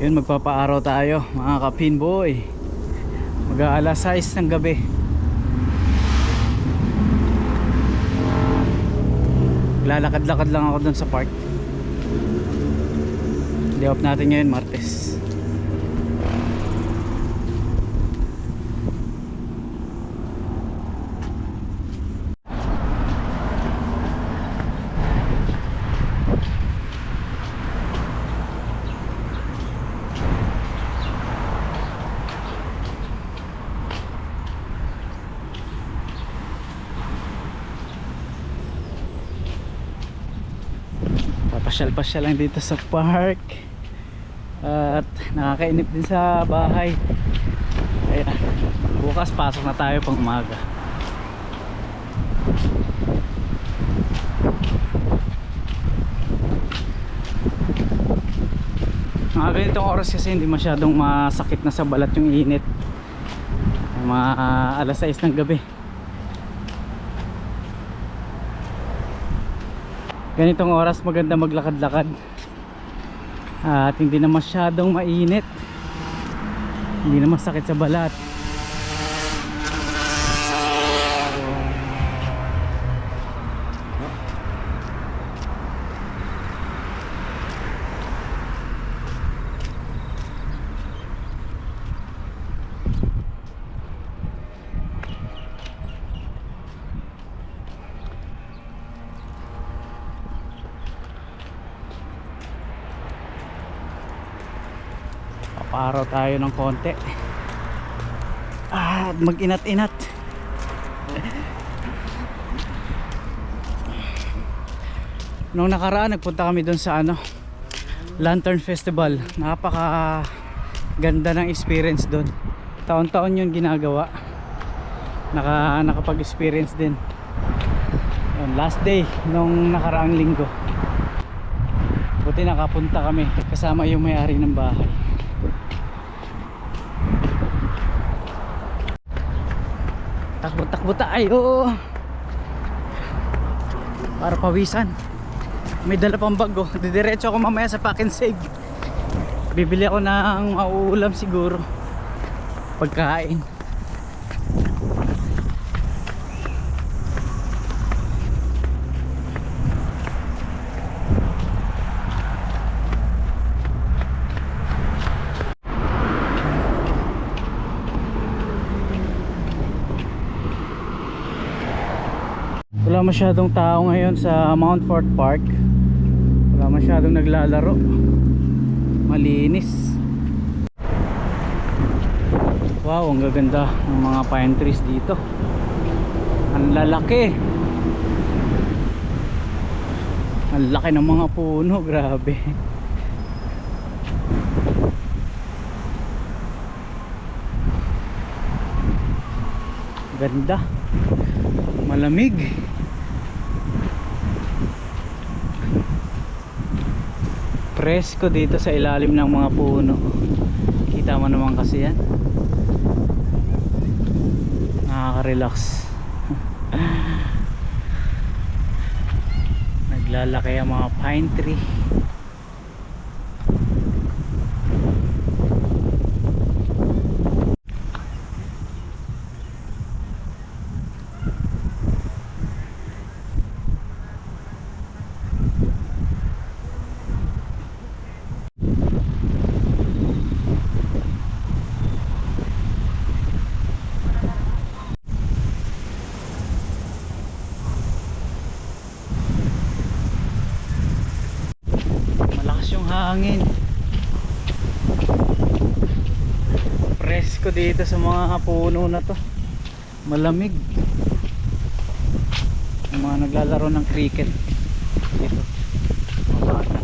Yun, magpapaaraw tayo mga kapinboy. Mag-aalas 6 ng gabi. Lalakad-lakad lang ako dun sa park. Day natin ngayon, Martes. Papasyal-pasyal lang dito sa park. At nakakainip din sa bahay. Kaya bukas pasok na tayo pang umaga. Mga ganitong oras kasi hindi masyadong masakit na sa balat yung init. Mga alas 6 ng gabi ganitong oras maganda maglakad-lakad. At hindi na masyadong mainit. Hindi na masakit sa balat tayo ng konti. Ah, mag inat inat nung nakaraan nagpunta kami doon sa ano Lantern Festival. Napaka ganda ng experience doon taon-taon yun ginagawa. Naka, nakapag-experience din. Yun, last day nung nakaraang linggo. Buti nakapunta kami kasama yung may-ari ng bahay takbo takbo tayo. Para pawisan. May dala pang bago. Didiretso ako mamaya sa pack and save. Bibili ako ng mauulam siguro. Pagkain wala masyadong tao ngayon sa Mount Fort Park. Wala masyadong naglalaro. Malinis. Wow ang gaganda ng mga pine trees dito. Ang lalaki. Ang laki ng mga puno grabe. Ganda. Malamig presko dito sa ilalim ng mga puno. Kita mo naman kasi yan. Nakaka-relax. Naglalaki ang mga pine tree malakas yung hangin presko dito sa mga puno na to. Malamig. Yung mga naglalaro ng cricket. Dito. Mga bata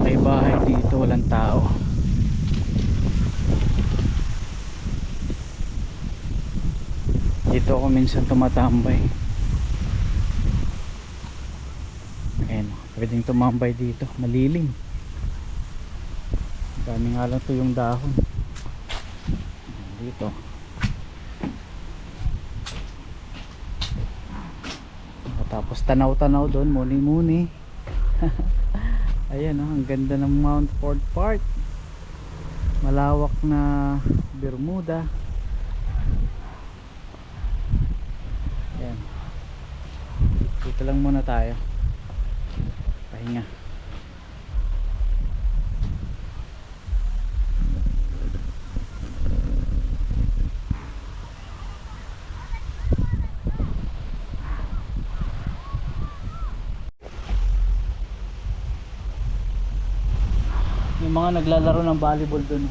may bahay dito walang tao. Dito ako minsan tumatambay ayan pwedeng tumambay dito. Malilim. Dami nga lang to yung dahon. Dito. Tapos tanaw-tanaw doon muni-muni. Ayan oh, ang ganda ng Mount Ford Park. Malawak na Bermuda. Ayan. Dito lang muna tayo pahinga. Yung mga naglalaro ng volleyball dun.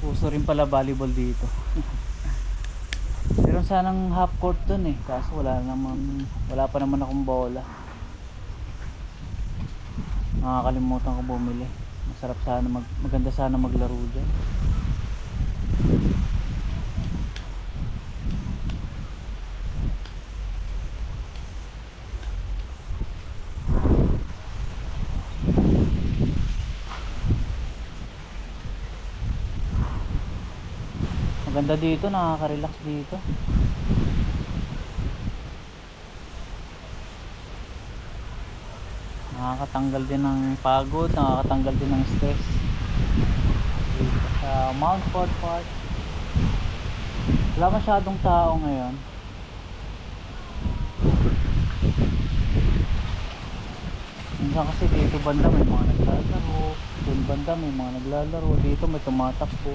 Puso rin pala volleyball dito meron sanang half court dun eh. Kaso wala naman wala pa naman akong bola. Nakakalimutan ko bumili. Masarap sana mag, maganda sana maglaro dyan maganda dito nakaka-relax dito. Nakakatanggal din ng pagod nakakatanggal din ng stress. Dito sa Mount Ford Park. Wala masyadong tao ngayon. Minsan kasi dito banda may mga naglalaro doon banda may mga naglalaro dito may tumatakbo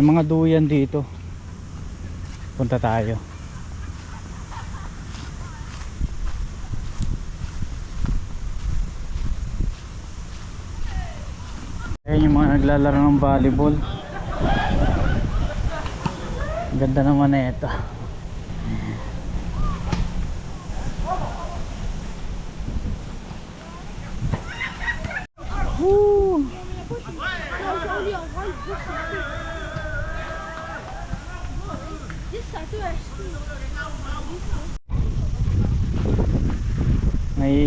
May mga duyan dito. Punta tayo. Ayan yung mga naglalaro ng volleyball. Ganda naman na ito. Woo!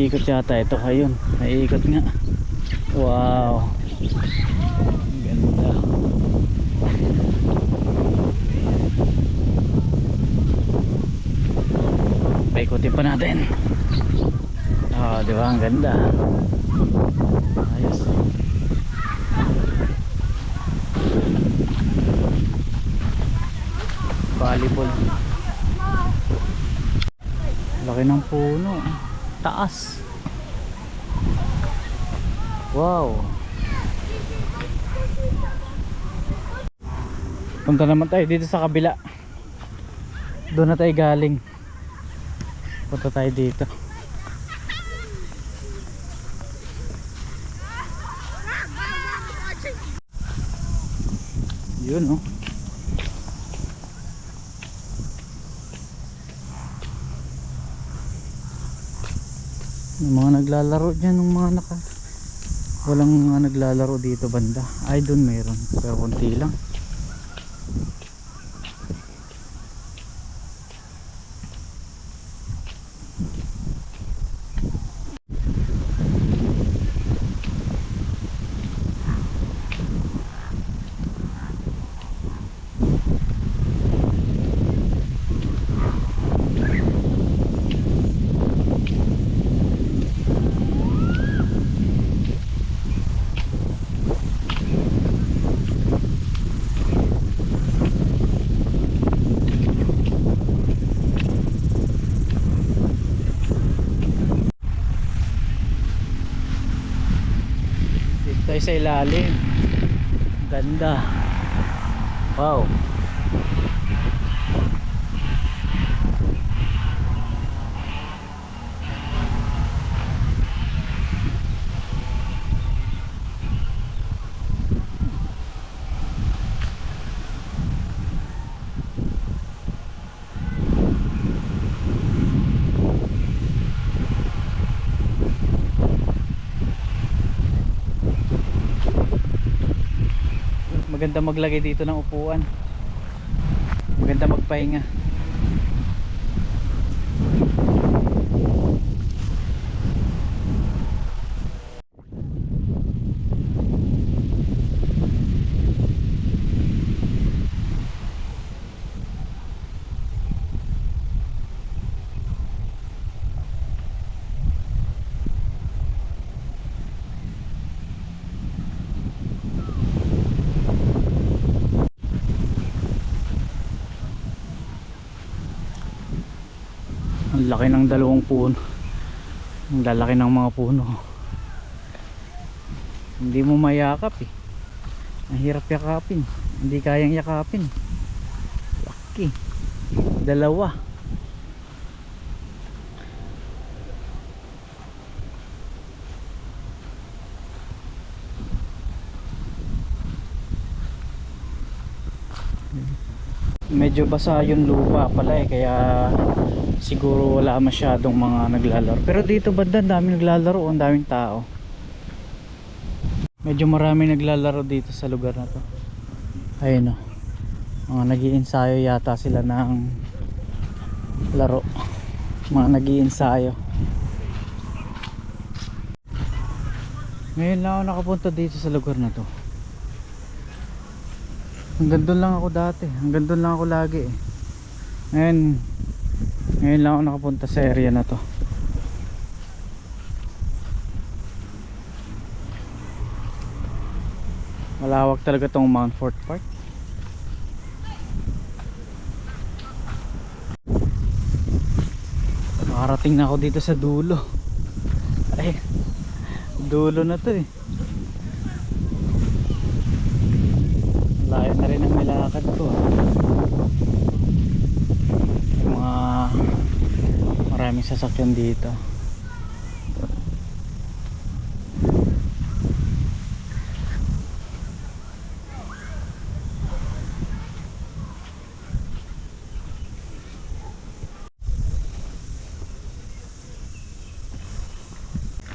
Naiikot yata ito ayun. Naiikot nga. Wow. Ganda. Paikutin pa natin. Oh, di ba? Ang ganda. Ayos. Volleyball. Laki ng puno. Taas. Wow. Punta naman tayo dito sa kabila. Doon na tayo galing. Punta tayo dito. Yun oh. Yung mga naglalaro dyan ng mga naka walang mga naglalaro dito banda. Ay doon meron. Pero konti lang dito tayo sa ilalim. Ganda. Wow maganda maglagay dito ng upuan. Maganda magpahinga laki ng dalawang puno. Ang lalaki ng mga puno. Hindi mo mayakap eh. Ang hirap yakapin. Hindi kayang yakapin. Laki. Dalawa. Medyo basa yung lupa pala eh kaya siguro wala masyadong mga naglalaro. Pero dito banda daming naglalaro ang daming tao. Medyo marami naglalaro dito sa lugar na to. Ayun o. Mga nag ensayo yata sila ng laro. Mga nag ensayo ngayon lang ako nakapunta dito sa lugar na to. Hanggang doon lang ako dati. Hanggang doon lang ako lagi eh. ngayon ngayon lang ako nakapunta sa area na to. Malawak talaga tong Mount Fort Park. Makarating na ako dito sa dulo. Ay dulo na to eh. Layo na rin ang nilakad ko. ah. May mga maraming sasakyan dito.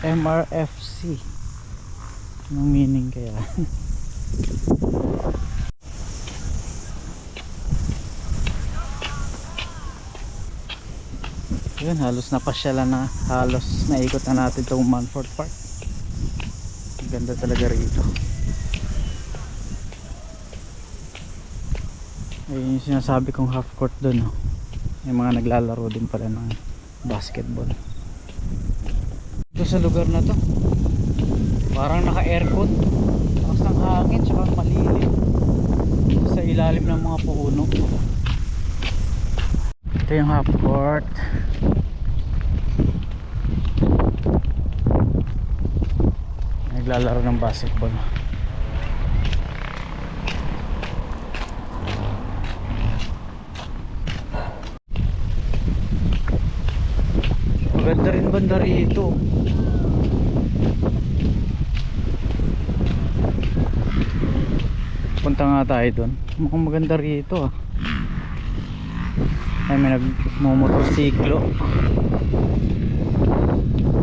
MRFC anong meaning kaya yun halos napasyalan na halos naikot na natin itong Manford Park. Ganda talaga rito. Ayun yung sinasabi kong half court dun oh. may mga naglalaro din pala ng basketball. Ito sa lugar na to. Parang naka aircon lakas ng hangin tsaka malilim sa ilalim ng mga puno. Ito yung half court naglalaro ng basketball. Maganda rin banda rito. Punta nga tayo doon mukhang maganda rito ah. Ay may nagmumotorsiklo.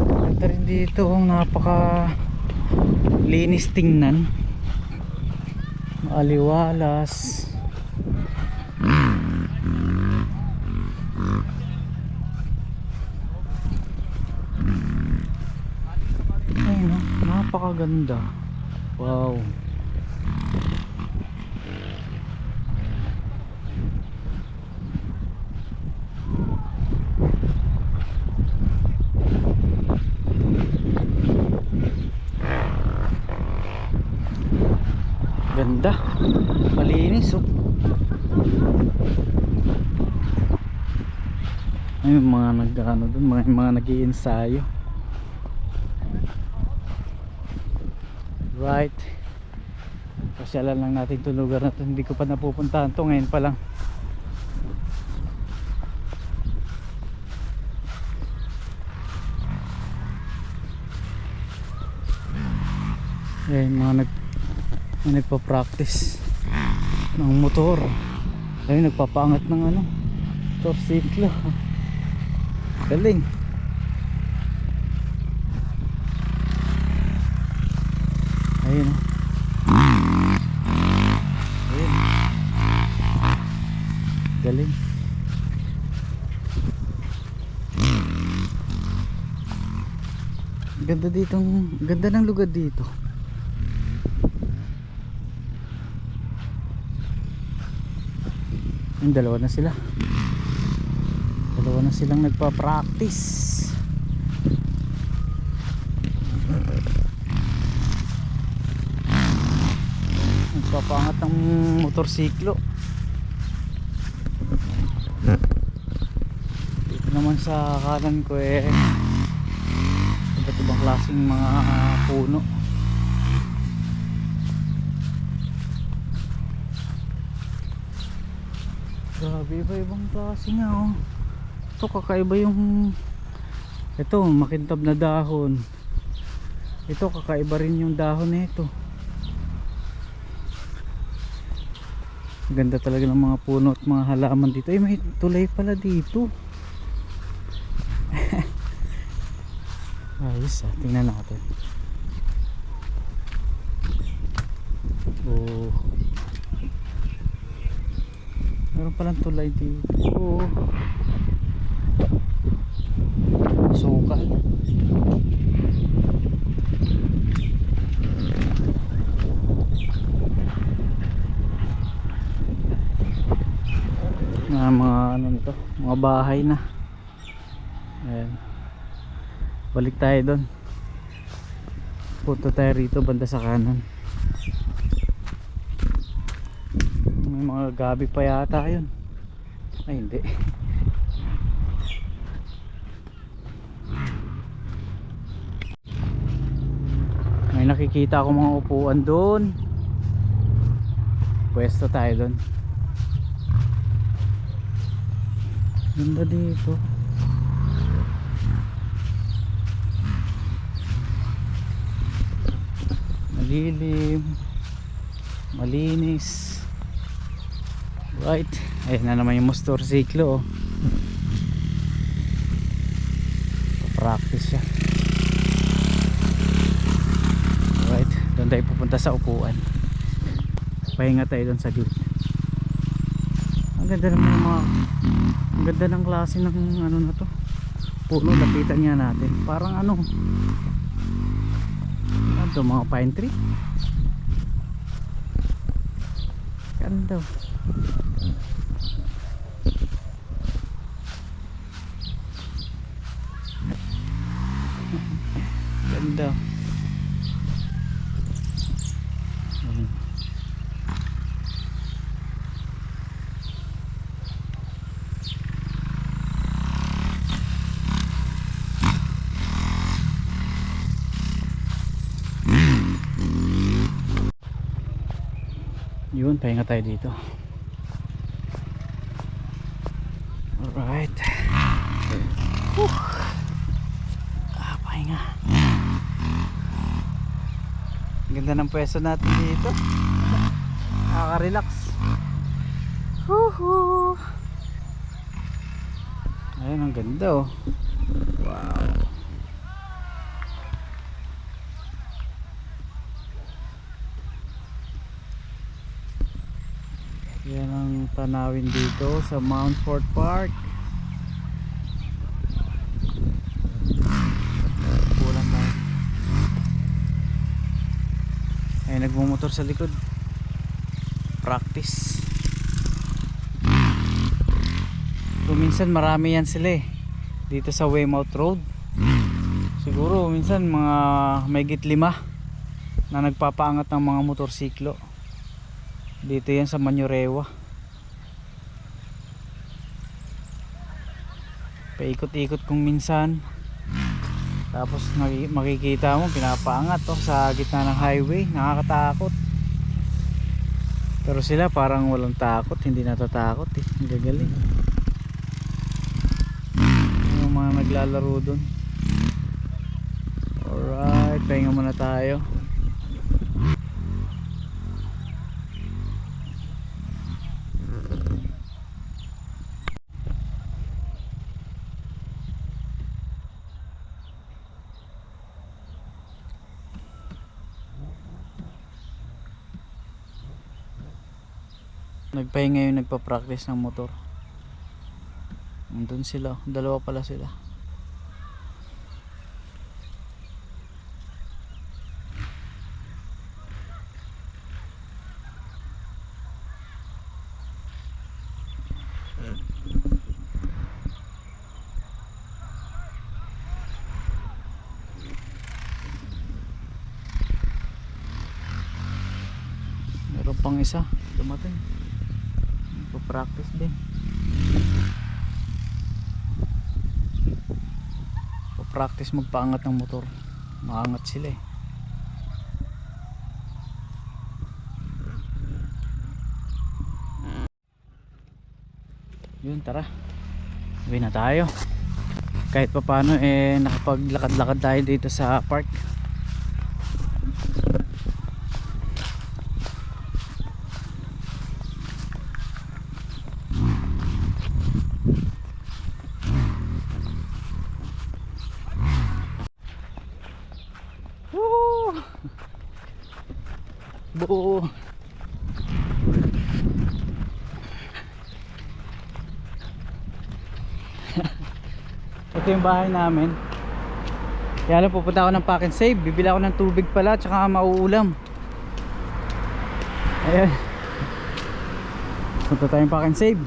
Maganda rin dito napaka linis tingnan. Aliwalas ayun napakaganda. Wow Ganda. Malinis oh. Ay, mga nag-ano dun, mga, mga nag-iensayo. Right. Pasyalan lang natin itong lugar na to. Hindi ko pa napupuntahan to ngayon pa lang. Ayan, mga nag na nagpa-practice ng motor ayun nagpapaangat ng ano torsiklo galing. Ayun oh. ayun. Galing. Ganda dito ganda ng lugar dito. Ang dalawa na sila. Dalawa na silang nagpa-practice. Nagpapangat ng motorsiklo. Dito naman sa kanan ko eh iba't ibang klaseng mga puno. Grabe iba-ibang klase nga oh. Ito kakaiba yung Ito makintab na dahon. Ito kakaiba rin yung dahon nito. Ganda talaga ng mga puno at mga halaman dito. Ay may tulay pala dito. Ayos ah, tingnan natin. Oh. Meron palang tulay dito. Oh. Sukal. Na mga ano nito, mga bahay na. Ayan. Balik tayo doon. Punta tayo rito banda sa kanan. May mga gabi pa yata yun. Ay hindi. May nakikita ako mga upuan doon. Pwesto tayo doon. Ganda dito. Malilim. Malinis. Right. Ayun na naman yung motorsiklo. Oh. Practice siya. Right. Doon tayo pupunta sa upuan. Pahinga tayo doon sa gilid. Ang ganda yung mga ang ganda ng klase ng ano na to. Puno lapitan nga natin. Parang ano. Ano to, mga pine tree? Ganda. Ayun. Pahinga tayo dito. Alright. Whew. Ah, pahinga. Ganda ng pwesto natin dito. Nakaka-relax. Ayun, ang ganda oh. Wow. Yan tanawin dito sa Mount Fort Park. Kulang tayo. Ay nagmumotor sa likod. Practice. Minsan marami yan sila eh. Dito sa Weymouth Road. Siguro minsan mga mayigit lima na nagpapaangat ng mga motorsiklo. Dito yan sa Manyorewa. Paikot-ikot kung minsan. Tapos makikita mo pinapaangat oh, sa gitna ng highway. Nakakatakot. Pero sila parang walang takot, hindi natatakot eh. Ang gagaling. Yung mga naglalaro doon. Alright, pahinga muna tayo. Nagpahinga yung nagpa-practice ng motor. Nandun sila. Dalawa pala sila. Meron pang isa. Dumating. Magpa-practice din. Pa-practice magpaangat ng motor. Maangat sila eh. Yun, tara. Uwi na tayo. Kahit pa paano eh nakapaglakad-lakad tayo dito sa park. Woo! Buo. Ito yung bahay namin. Kaya lang pupunta ako ng pack and save. Bibili ako ng tubig pala tsaka mauulam. Ayan. Punta tayong pack and save.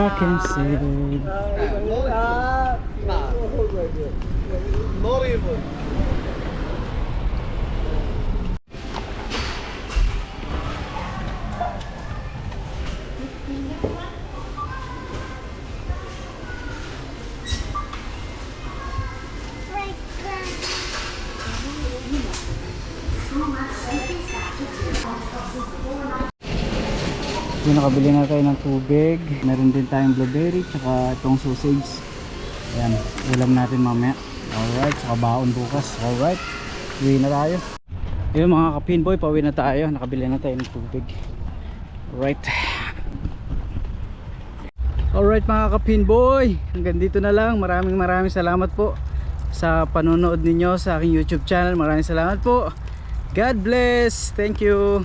Pack and save. Not even. Yung nakabili na tayo ng tubig. Meron din tayong blueberry tsaka itong sausage. Ayan, ulam natin mamaya. Alright, tsaka baon bukas. Alright, uwi na tayo. Yun mga kapinboy, pauwi na tayo. Nakabili na tayo ng tubig. Alright. Alright mga kapinboy, hanggang dito na lang. Maraming maraming salamat po sa panonood ninyo sa aking YouTube channel. Maraming salamat po. God bless. Thank you.